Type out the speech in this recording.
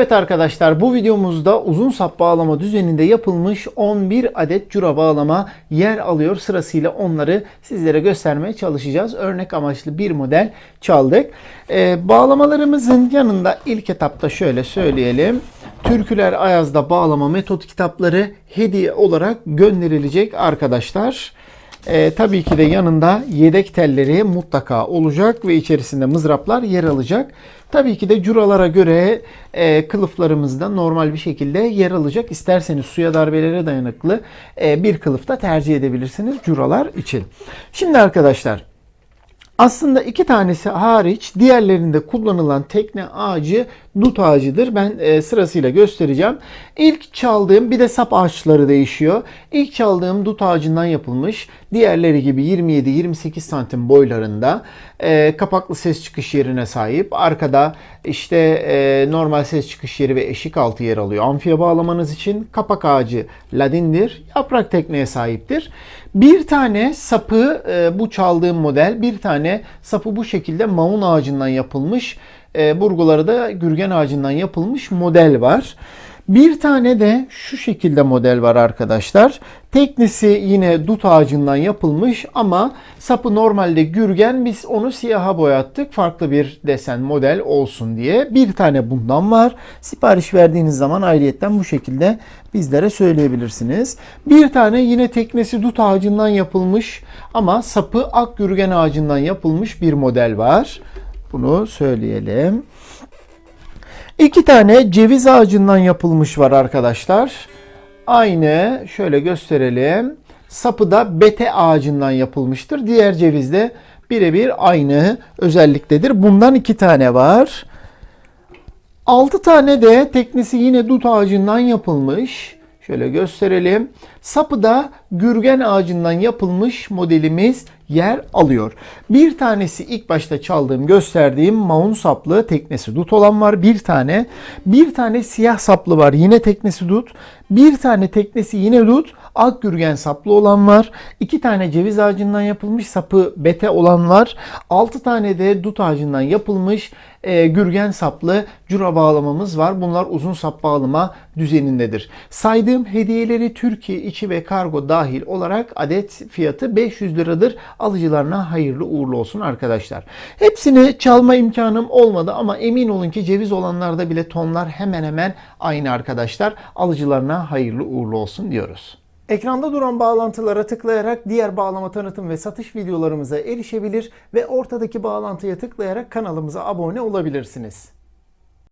Evet arkadaşlar bu videomuzda uzun sap bağlama düzeninde yapılmış 11 adet cura bağlama yer alıyor. Sırasıyla onları sizlere göstermeye çalışacağız. Örnek amaçlı bir model çaldık. Ee, bağlamalarımızın yanında ilk etapta şöyle söyleyelim. Türküler Ayaz'da bağlama metot kitapları hediye olarak gönderilecek arkadaşlar. Ee, tabii ki de yanında yedek telleri mutlaka olacak ve içerisinde mızraplar yer alacak. Tabii ki de curalara göre e, kılıflarımız da normal bir şekilde yer alacak. İsterseniz suya darbelere dayanıklı e, bir kılıf da tercih edebilirsiniz curalar için. Şimdi arkadaşlar aslında iki tanesi hariç diğerlerinde kullanılan tekne ağacı dut ağacıdır. Ben e, sırasıyla göstereceğim. İlk çaldığım bir de sap ağaçları değişiyor. İlk çaldığım dut ağacından yapılmış. Diğerleri gibi 27-28 santim boylarında e, kapaklı ses çıkış yerine sahip. Arkada işte e, normal ses çıkış yeri ve eşik altı yer alıyor. Amfiye bağlamanız için kapak ağacı ladindir. Yaprak tekneye sahiptir. Bir tane sapı e, bu çaldığım model bir tane sapı bu şekilde maun ağacından yapılmış. E, burguları da gürgen ağacından yapılmış model var. Bir tane de şu şekilde model var arkadaşlar. Teknesi yine dut ağacından yapılmış ama sapı normalde gürgen biz onu siyaha boyattık. Farklı bir desen model olsun diye. Bir tane bundan var. Sipariş verdiğiniz zaman ayrıyetten bu şekilde bizlere söyleyebilirsiniz. Bir tane yine teknesi dut ağacından yapılmış ama sapı ak gürgen ağacından yapılmış bir model var. Bunu söyleyelim. İki tane ceviz ağacından yapılmış var arkadaşlar. Aynı şöyle gösterelim. Sapı da bete ağacından yapılmıştır. Diğer ceviz de birebir aynı özelliktedir. Bundan iki tane var. Altı tane de teknesi yine dut ağacından yapılmış. Şöyle gösterelim. Sapı da gürgen ağacından yapılmış modelimiz yer alıyor. Bir tanesi ilk başta çaldığım gösterdiğim maun saplı teknesi dut olan var. Bir tane. Bir tane siyah saplı var. Yine teknesi dut. Bir tane teknesi yine dut. Ak gürgen saplı olan var. İki tane ceviz ağacından yapılmış sapı bete olan var. Altı tane de dut ağacından yapılmış e, gürgen saplı cura bağlamamız var. Bunlar uzun sap bağlama düzenindedir. Saydığım hediyeleri Türkiye içi ve kargo dahil olarak adet fiyatı 500 liradır. Alıcılarına hayırlı uğurlu olsun arkadaşlar. Hepsini çalma imkanım olmadı ama emin olun ki ceviz olanlarda bile tonlar hemen hemen aynı arkadaşlar. Alıcılarına hayırlı uğurlu olsun diyoruz. Ekranda duran bağlantılara tıklayarak diğer bağlama tanıtım ve satış videolarımıza erişebilir ve ortadaki bağlantıya tıklayarak kanalımıza abone olabilirsiniz.